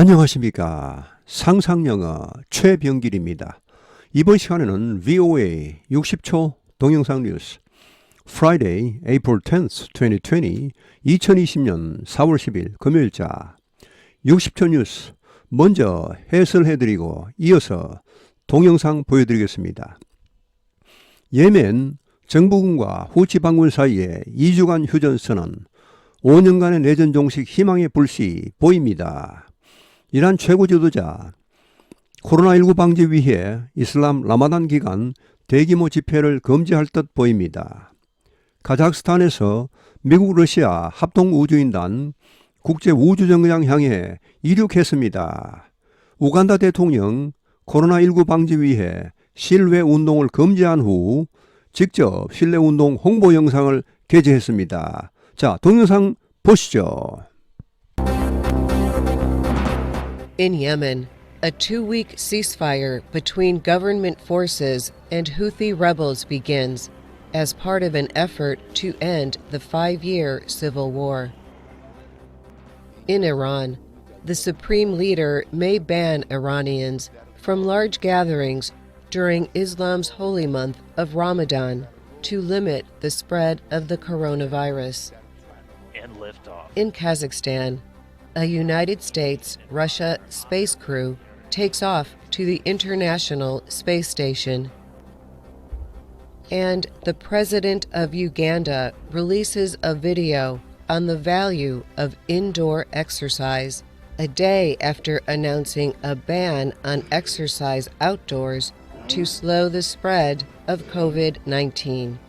안녕하십니까. 상상영어 최병길입니다. 이번 시간에는 VOA 60초 동영상 뉴스 Friday, April 10th, 2020 2020년 4월 10일 금요일자 60초 뉴스 먼저 해설해드리고 이어서 동영상 보여드리겠습니다. 예멘 정부군과 후치 방군 사이의 2주간 휴전선언 5년간의 내전 종식 희망의 불씨 보입니다. 이란 최고 지도자 코로나19 방지 위해 이슬람 라마단 기간 대규모 집회를 금지할 듯 보입니다. 카자흐스탄에서 미국 러시아 합동우주인단 국제우주정거장 향해 이륙했습니다. 우간다 대통령 코로나19 방지 위해 실외 운동을 금지한 후 직접 실내 운동 홍보 영상을 게재했습니다. 자, 동영상 보시죠. In Yemen, a two week ceasefire between government forces and Houthi rebels begins as part of an effort to end the five year civil war. In Iran, the supreme leader may ban Iranians from large gatherings during Islam's holy month of Ramadan to limit the spread of the coronavirus. In Kazakhstan, a United States Russia space crew takes off to the International Space Station. And the President of Uganda releases a video on the value of indoor exercise, a day after announcing a ban on exercise outdoors to slow the spread of COVID 19.